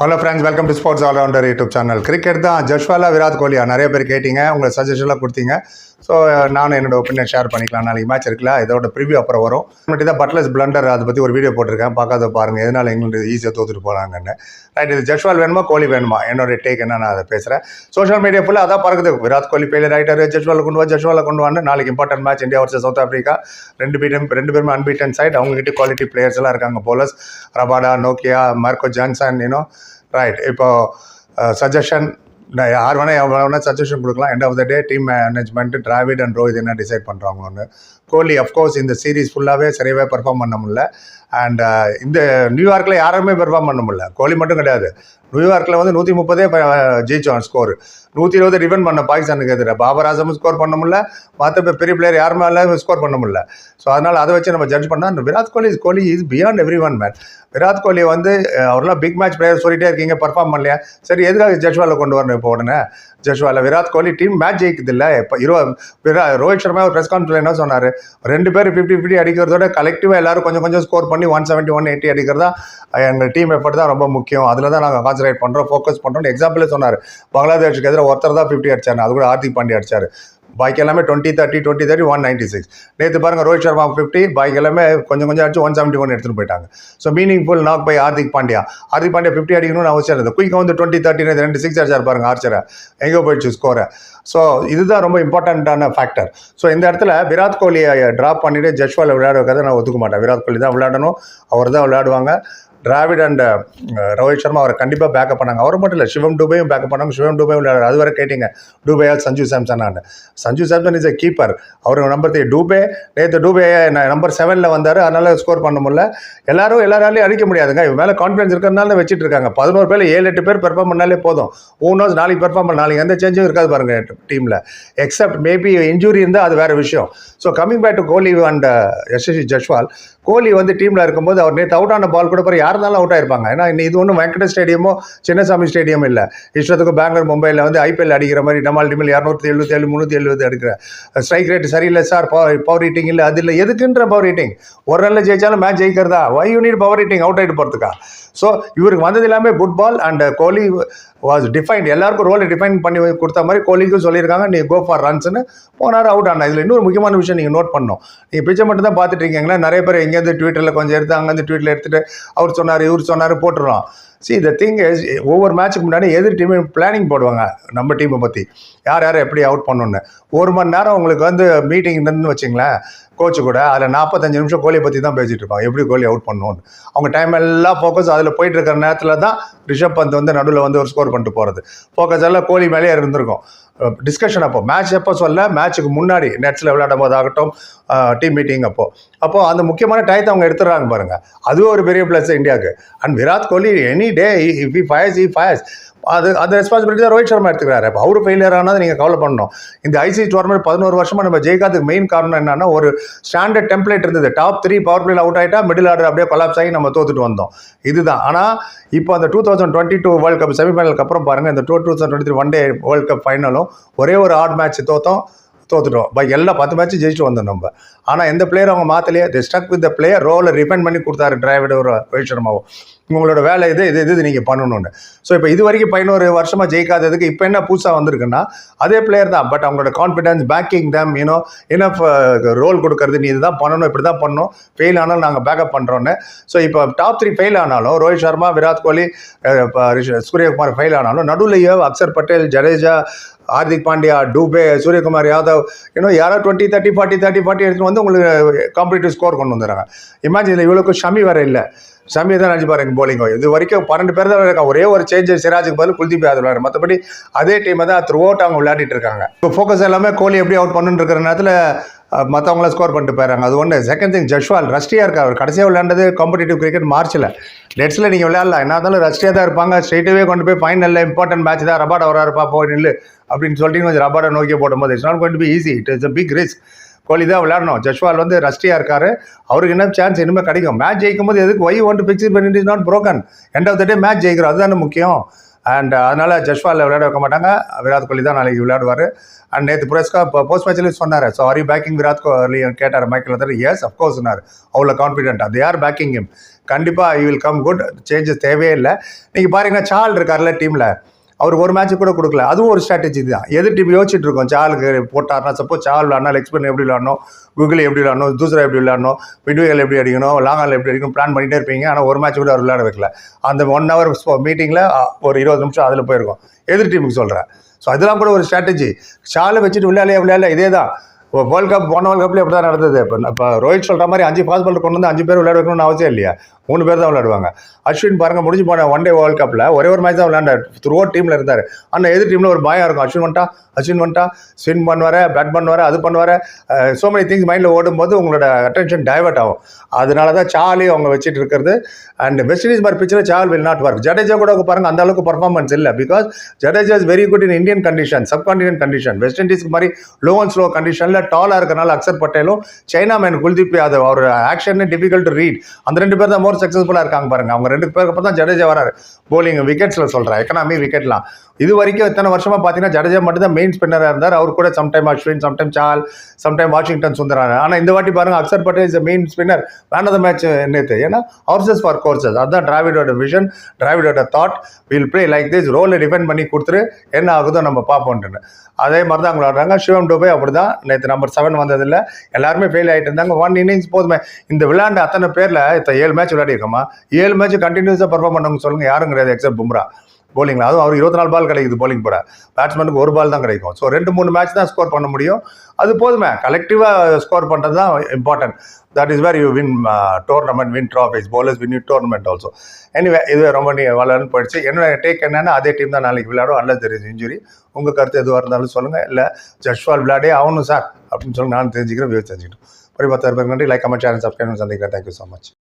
Hello friends welcome to sports allrounder YouTube channel cricket தான் ஜஸ்வாலா விராட் கோலியா நிறைய பேர் கேட்டீங்க. உங்களை சஜஷன்லாம் கொடுத்தீங்க. ஸோ நானும் என்னோட ஒப்பீனியன் ஷேர் பண்ணிக்கலாம். நாளைக்கு மேட்ச் இருக்குல்ல இதோட ப்ரிவியூ அப்புறம் வரும். மட்டும் தான் பட்லஸ் பிளண்டர் அதை பற்றி ஒரு வீடியோ போட்டிருக்கேன். பார்க்காத பாருங்கள் எதனால் இங்கிலாந்து ஈஸியாக தோத்துட்டு போகிறாங்கன்னு ரைட் இது ஜஸ்வால் வேணுமா கோலி வேணுமா? என்னோட டேக் என்ன நான் அதை பேசுகிறேன் சோஷியல் மீடியா ஃபுல்லாக அதான் பறக்குது. விராட் கோலி ஃபெயிலியர் ஆகிட்டாரு ஜஸ்வாலை கொண்டு வா ஜஸ்வாலை கொண்டு வான்னு. நாளைக்கு important match India versus South Africa ரெண்டு பேரும் ரெண்டு பேருமே அன்பீட்டன் சைட் அவங்ககிட்ட குவாலிட்டி பிளேயர்ஸ் எல்லாம் இருக்காங்க. Bolus Rabada Nokia Marco Jansen you know right இப்போ uh, சஜஷன் நான் யார் வேணால் எவ்வளோ வேணால் சஜஷன் கொடுக்கலாம். End of the day team management Dravid and Rohit என்ன டிசைட் பண்ணுறாங்களோன்னு கோலி அஃப்கோர்ஸ் uh, இந்த சீரீஸ் ஃபுல்லாகவே சரியாகவே பெர்ஃபார்ம் பண்ண முடில அண்ட் இந்த நியூயார்க்கில் யாருமே பெர்ஃபார்ம் பண்ண முடில கோலி மட்டும் கிடையாது. நியூயார்க்கில் வந்து நூற்றி முப்பதே uh, ஜெயிச்சோம் ஸ்கோர் நூற்றி இருபது ரிவன் பண்ண பாகிஸ்தானுக்கு எதிராக பாபர் ஆசமும் ஸ்கோர் பண்ண முடில மற்ற பெரிய பிளேயர் யாருமே இல்லை ஸ்கோர் பண்ண முடியல. ஸோ அதனால் அதை வச்சு நம்ம ஜட்ஜ் பண்ணால் Virat Kohli Kohli is beyond everyone man Virat Kohli வந்து அவரெல்லாம் பிக் மேட்ச் பிளேயர் சொல்லிட்டே இருக்கீங்க பர்ஃபார்ம் பண்ணலையா? சரி எதுக்காக ஜட்வாலை கொண்டு வரணும் இப்போ உடனே? ஜட்வாலை விராட் கோலி டீம் மேட்ச் ஜெயிக்குது இல்லை இப்போ இரு விரா ரோஹித் சர்மா ஒரு ப்ரெஸ் கான்ஃபரன்ஸ் என்ன சொன்னார்? ரெண்டு பேர் ஃபிஃப்டி ஃபிஃப்டி அடிக்கிறதோட கலெக்டிவாக எல்லாரும் கொஞ்சம் கொஞ்சம் ஸ்கோர் பண்ணி ஒன் செவன்ட்டி ஒன் எயிட்டி அடிக்கிறதா எங்கள் டீம் எஃபர்ட் தான் ரொம்ப முக்கியம். அதில் தான் நாங்கள் கான்சன்ட்ரேட் பண்ணுறோம் ஃபோக்கஸ் பண்ணுறோம் எக்ஸாம்பிளே சொன்னார். பங்களாதேஷுக்கு எதிராக ஒருத்தர் தான் ஃபிஃப்டி அடிச்சார். அது கூட ஹார்திக் பாண்டியா அடிச்சார். பாக்கி எல்லாமே twenty thirty twenty thirty one ninety six நேற்று பாருங்க ரோஹித் சர்மா ஃபிஃப்டி பாக்கி எல்லாமே கொஞ்சம் கொஞ்சம் அடிச்சு ஒன் செவன்ட்டி ஒன் எடுத்துகிட்டு போயிட்டாங்க. So meaning full knock by Hardik Pandya Hardik Pandya fifty அடிக்கணும்னு அவசியம் இருந்தது குயிக்காக வந்து டுவெண்ட்டி தேர்ட்டி ரெண்டு சிக்ஸ் அடிச்சார் பாருங்க ஆர்ச்சரை எங்கே போயிடுச்சு ஸ்கோரை ஸோ இதுதான் ரொம்ப இம்பார்ட்டண்ட்டான ஃபேக்டர் ஸோ இந்த இடத்துல விராட் கோலியை ட்ராப் பண்ணிவிட்டு ஜஸ்வால் விளையாட வைக்கிறத நான் ஒத்துக்க மாட்டேன். விராட் கோலி தான் விளையாடணும். அவர் தான் விளையாடுவாங்க. டிராவிட் அண்ட் ரோஹித் சர்மா அவர் கண்டிப்பாக பேக்கப் பண்ணாங்க. அவர் மட்டும் இல்லை சிவம் டூபையும் பேக்கப் பண்ணாங்க. சிவம் டூபையும் விளையாடுறாரு அது வரை கேட்டீங்க. டூபேயா சஞ்சு சாம்சன் நான் Sanju Samson is a keeper our number three Dube. நேற்று டூபே நம்பர் செவனில் வந்தார். அதனால் ஸ்கோர் பண்ண முடியல. எல்லாரும் எல்லாராலையும் அடிக்க முடியாதுங்க. இவன் மேலே கான்ஃபிடன்ஸ் இருக்கிறதுனால வச்சுட்டு இருக்காங்க. பதினோரு பேர் ஏழு எட்டு பேர் பெர்ஃபார்ம் பண்ணாலே போதும். ஓனோஸ் நாளைக்கு பெர்ஃபார்ம் பண்ண நாளைக்கு எந்த சேஞ்சும் இருக்காது பாருங்க டீமில் எக்ஸப்ட் மேபி இன்ஜுரி இருந்தால் அது வேற விஷயம். So coming back to Kohli and Yashasvi Jaiswal Kohli வந்து டீமில் இருக்கும்போது அவர் நேற்று அவுட் ஆன பால் கூட பிறகு யார் இருந்தாலும் அவுட் ஆயிருப்பாங்க. ஏன்னா இது ஒன்றும் வெங்கட ஸ்டேடியமோ சின்னசாமி ஸ்டேடியம் இல்லை. இஷ்டத்துக்கு பெங்களூர் மும்பையில் வந்து ஐபிஎல் அடிக்கிற மாதிரி டமால் டிமில் இரநூத்தி எழுபத்தி ஏழு முந்நூற்றி எழுபது அடிக்கிற ஸ்ட்ரைக் ரேட் சரியில்லை சார் பவர் பவர் ரேட்டிங் இல்லை அது இல்லை. எதுக்குன்ற பவர் ஹீட்டிங் ஒரு நாளில் ஜெயிச்சாலும் match ஜெயிக்கிறதா? Why you need power hitting out ஆகிட்டு போகிறதுக்கா ஸோ இவருக்கு வந்தது எல்லாமே good ball and Kohli was defined எல்லாருக்கும் ரோலை டிஃபைன் பண்ணி கொடுத்த மாதிரி கோலிக்கும் சொல்லியிருக்காங்க. நீ கோ ஃபார் ரன்ஸ்னு போனார் அவுட் ஆனால் இதில் இன்னொரு முக்கியமான விஷயம் நீங்கள் நோட் பண்ணணும். நீங்கள் பிச்சை மட்டும் தான் பார்த்துட்டு இருக்கீங்களா? நிறைய பேர் எங்கேருந்து ட்விட்டரில் கொஞ்சம் எடுத்து அங்கேருந்து ட்விட்டரில் எடுத்துட்டு அவர் சொன்னார் இவர் சொன்னார் போட்டுருவோம் சி த திங் இஸ் ஒவ்வொரு மேட்ச்சுக்கு முன்னாடி எதிர் டீம் பிளானிங் போடுவாங்க நம்ம டீமை பற்றி யார் யாரை எப்படி அவுட் பண்ணணுன்னு ஒரு மணி நேரம் உங்களுக்கு வந்து மீட்டிங் இருந்துன்னு வச்சிங்களேன் கோச்சு கூட அதில் நாற்பத்தஞ்சு நிமிஷம் கோலியை பற்றி தான் பேசிகிட்டு இருப்பாங்க. எப்படி கோலி அவுட் பண்ணணும்னு. அவங்க டைம் எல்லாம் ஃபோக்கஸ் அதில் போயிட்டு இருக்கிற நேரத்தில் தான் ரிஷப் பந்த் வந்து நடுவில் வந்து ஒரு ஸ்கோர் பண்ணிட்டு போகிறது ஃபோக்கஸ் எல்லாம் கோலி மேலேயே இருந்திருக்கும். டிஸ்கஷன் அப்போ மேட்ச் எப்போ சொல்ல மேட்ச்சுக்கு முன்னாடி நெட்ஸில் விளையாடும் போது ஆகட்டும் டீம் மீட்டிங் அப்போ. அப்போது அந்த முக்கியமான டயத்தை அவங்க எடுத்துடுறாங்க பாருங்கள் அதுவும் ஒரு பெரிய ப்ளஸ் இந்தியாவுக்கு. And Virat Kohli any day if he fires he fires அது அந்த ரெஸ்பான்சிபிலிட்டி தான் ரோஹித் சர்மா எடுத்துக்கிறாரு. அப்போ அவரு ஃபெயிலியர் ஆனால் நீங்கள் கவலை பண்ணணும். இந்த ஐசிசி டோர்னமெண்ட் பதினோரு வருஷமாக நம்ம ஜெயிக்காதுக்கு மெயின் காரணம் என்னன்னா ஒரு ஸ்டாண்டர்ட் டெம்ப்ளேட் இருந்தது. டாப் த்ரீ பவர் பிளேல அவுட் ஆகிட்டா மிடில் ஆர்டர் அப்படியே கொலாப்ஸ் ஆகி நம்ம தோத்துட்டு வந்தோம். இதுதான். ஆனால் இப்போ அந்த two thousand twenty two world cup செமிஃபைனலுக்கு அப்புறம் பாருங்கள் இந்த two two thousand twenty three one day world cup ஃபைனலும் ஒரே ஒரு ஆட் மேட்ச் தோத்தோம். தோத்துட்டோம். பை எல்லா பத்து மேட்ச்சும் ஜெயிச்சுட்டு வந்தோம் நம்ம. ஆனால் எந்த பிளேயர் அவங்க மாற்றலையே the stuck with the player ரோலை ரிஃபைன் பண்ணி கொடுத்தாரு டிரைவர் ஒரு ரோஹித் சர்மாவும். உங்களோட வேலை இது இது இது நீங்கள் பண்ணணும்னு. ஸோ இப்போ இது வரைக்கும் பதினோரு வருஷமாக ஜெயிக்காததுக்கு இப்போ என்ன புதுசாக வந்திருக்குன்னா அதே பிளேயர் தான். பட் அவங்களோட confidence backing them you know enough role கொடுக்கறது நீ இதுதான் பண்ணணும் இப்படி தான் பண்ணணும். ஃபெயில் ஆனாலும் நாங்கள் பேக்கப் பண்ணுறோன்னு ஸோ இப்போ டாப் த்ரீ ஃபெயில் ஆனாலும் ரோஹித் சர்மா விராட் கோலி சூரியகுமார் ஃபெயில் ஆனாலும் நடுவுலையோ அக்சர் பட்டேல் ஜடேஜா ஹார்திக் பாண்டியா டூபே சூரியகுமார் யாதவ் இன்னும் யாரோ twenty thirty forty thirty forty எடுத்துகிட்டு வந்து உங்களுக்கு uh, காம்படிட்டிவ் ஸ்கோர் கொண்டு வந்துடுறாங்க. இமேஜின் இவ்வளோக்கு ஷமி வேறு இல்லை. ஷமி தான் நினச்சி பாருங்க போலிங்கோ இது வரைக்கும் பன்னெண்டு பேர் தான் இருக்காங்க. ஒரே ஒரு சேஞ்ச் சிராஜுக்கு பதில் குல்தீப் யாதவ் விளையாடு மற்றபடி அதே டீமை தான் த்ரூ அவுட் அவங்க விளையாடிட்டு இருக்காங்க. இப்போ ஃபோக்கஸ் எல்லாமே கோலி எப்படி அவுட் பண்ணுன்னு இருக்கிற நேரத்தில் மற்றவங்கள ஸ்கோர் பண்ணிட்டு போயிறாங்க அது ஒன்று செகண்ட் திங் ஜஷ்வால் ரஷ்டியாக இருக்கார். அவர் கடைசியாக விளையாண்டது காம்படிட்டிவ் கிரிக்கெட் மார்ச்சில் நெட்ஸில் நீங்கள் விளையாடலாம். என்ன இருந்தாலும் ரஷ்டியாக தான் இருப்பாங்க. ஸ்ட்ரெயிட்டவே கொண்டு போய் ஃபைனலில் இம்பார்ட்டன்ட் மேட்ச் தான். ரபாட் அவராக இருப்பா போய் நில்லு அப்படின்னு சொல்லிட்டு கொஞ்சம் ரபாடை நோக்கி போடும்போது it's not gonna be easy it is a big risk Kohli தான் விளையாடணும். ஜஷ்வால் வந்து ரஷ்டியாக இருக்கார். அவருக்கு என்ன சான்ஸ் இனிமேல் கிடைக்கும். மேட்ச் ஜெயிக்கும் போது எதுக்கு why want to fix it is not broken end of the day match ஜெயிக்கிறோம் அதுதானே முக்கியம். அண்ட் uh, அதனால் ஜஸ்வாலில் விளையாட வைக்க மாட்டாங்க. விராட் கோலி தான் நாளைக்கு விளையாடுவார். அண்ட் நேற்று புரஸ்கா போஸ்ட் மேட்ச்லேயும் சொன்னார். So are you backing Virat Kohli கேட்டார் மைக்கேல் வந்து எஸ் அஃப்கோர்ஸ்னார் அவ்வளோ confident they are backing him கண்டிப்பாக you will come good changes தேவையே இல்லை. நீங்கள் பாருங்கன்னா சால் இருக்கார்ல டீமில் அவருக்கு ஒரு மேட்ச் கூட கொடுக்கல. அதுவும் ஒரு ஸ்ட்ராட்டஜி தான். எதிர் டீம் யோசிச்சுட்டு இருக்கோம்? சாலுக்கு போட்டார்னா சப்போஸ் சால் விளாட்னா லெக்ஸ் பண்ணி எப்படி விளாடணும்? குகில் எப்படி விளாடணும்? தூசரா எப்படி விளாடணும்? மிட்வேல் எப்படி அடிக்கணும்? லாங்கால் எப்படி அடிக்கணும்? பிளான் பண்ணிகிட்டே இருப்பீங்க. ஆனால் ஒரு மேட்ச் கூட அவர் விளையாட வைக்கல. அந்த ஒன் ஹவர் மீட்டிங்கில் ஒரு இருபது நிமிஷம் அதில் போயிருக்கோம். எதிர் டீமுக்கு சொல்கிறேன் ஸோ அதெல்லாம் கூட ஒரு ஸ்ட்ராட்டஜி ஷாலை வச்சுட்டு விளையாடலையா? விளையாடல. இதே தான் வேர்ல்ட் கப் போன வேர்ல்ட் கப்லேயே அப்படி தான் நடந்தது. இப்போ இப்போ ரோஹித் சொல்கிற மாதிரி அஞ்சு ஃபாஸ்ட் பால் கொண்டு வந்து அஞ்சு பேர் விளையாட வைக்கணும்னு அவசியம் இல்லையா? மூணு பேர் தான் விளையாடுவாங்க. அஸ்வின் பாருங்க முடிஞ்சு போன ஒன் டே வேர்ல்ட் கப்பில் ஒரே ஒரு மேட்ச் தான் விளையாண்டார். த்ரூ டீமில் இருந்தார். ஆனால் எதிர் டீமில் ஒரு பயம் இருக்கும். அஸ்வின் வந்துட்டா அஸ்வின் வந்துட்டா ஸ்வின் பண்ணுவார் பேட் பண்ணுவார் அது பண்ணுவார். ஸோ மெனி திங்ஸ் மைண்டில் ஓடும்போது உங்களோட அட்டென்ஷன் டைவெர்ட் ஆகும். அதனால தான் சாலி அவங்க வச்சுட்டு இருக்கிறது. அண்ட் வெஸ்ட் இண்டீஸ் மாதிரி பிச்சில் சால் வில் நாட் ஒர்க் ஜடேஜா கூட பாருங்க அந்த அளவுக்கு பர்ஃபார்மன்ஸ் இல்லை. Because Jadeja is very good in Indian condition subcontinent condition West இண்டீஸ்க்கு மாதிரி லோ அண்ட் ஸ்லோ கண்டிஷனில் டாலாக இருக்கனால அக்சர் பட்டேலும் சைனா மேன் குல்தீப் யாதவ் அவர் ஆக்ஷன் டிஃபிகல்ட் டு ரீட் அந்த ரெண்டு பேர் தான் மோர் சக்ஸஸ்ஃபுல்லாக இருக்காங்க பாருங்க. அவங்க ரெண்டு பேருக்கு அப்புறம் தான் ஜடேஜா வராரு. போலிங் விக்கெட்ஸில் சொல்கிறேன் எக்கனாமி விக்கெட்லாம் இது வரைக்கும் இத்தனை வருஷமா பார்த்தீங்கன்னா ஜடேஜா மட்டும் தான் மெயின் ஸ்பின்னராக இருந்தார். அவர் கூட sometime Ashwin sometime Chahal sometime Washington சுந்தரான ஆனால் இந்த வாட்டி பாருங்க Axar Patel is main spinner man of the match நேற்று ஏன்னா ஹவுசஸ் ஃபார் கோர்சஸ் அதுதான் டிராவிடோட விஷன் டிராவிடோட thought will play like this ரோலை டிஃபெண்ட் பண்ணி கொடுத்துரு. என்ன ஆகுதோ நம்ம பார்ப்போம்ட்டுன்னு அதே மாதிரி தான் அவங்க விளாடுறாங்க சிவம் டூபே அப்படி தான் நேற்று நம்பர் செவன் வந்ததில்ல. எல்லாருமே ஃபெயில் ஆகிட்டு இருந்தாங்க. ஒன் இன்னிங்ஸ் போதுமே. இந்த விளையாண்ட அத்தனை பேரில் இப்போ ஏழு மேட்ச் விளையாடிருக்கோமா? ஏழு மேட்ச் கண்டினியூஸாக பர்ஃபார்ம் பண்ணவங்க சொல்லுங்கள் யாரும் கிடையாது எக்ஸப்ட் பும்ரா. போலிங்கில் அதுவும் அவர் இருபத்தி நாலு பால் கிடைக்குது போலிங் போட. பேட்ஸ்மேனுக்கு ஒரு பால் தான் கிடைக்கும். ஸோ ரெண்டு மூணு மேட்ச் தான் ஸ்கோர் பண்ண முடியும். அது போதுமே. கலெக்டிவாக ஸ்கோர் பண்ணுறது தான் important that is where you win tournament win trophies bowlers win you tournament also anyway இது ரொம்ப நீ வளர்ந்து போயிடுச்சு. என்னோட டேக் என்னன்னா அதே டீம் தான் நாளைக்கு விளையாடும். அல்லது தெரியுது இன்ஜுரி உங்கள் கருத்து எதுவாக இருந்தாலும் சொல்லுங்கள் இல்லை ஜஷ்வால் விளையாடே ஆகணும் சார் அப்படின்னு சொல்லி நான் தெரிஞ்சுக்கிறேன் வியூ தெரிஞ்சுக்கிட்டோம் ஒரு பத்தாயிரம் பேருக்கு நன்றி லைக் கமெண்ட் சேனல் சப்ஸ்கிரைப் சந்திக்கிறேன். Thank you so much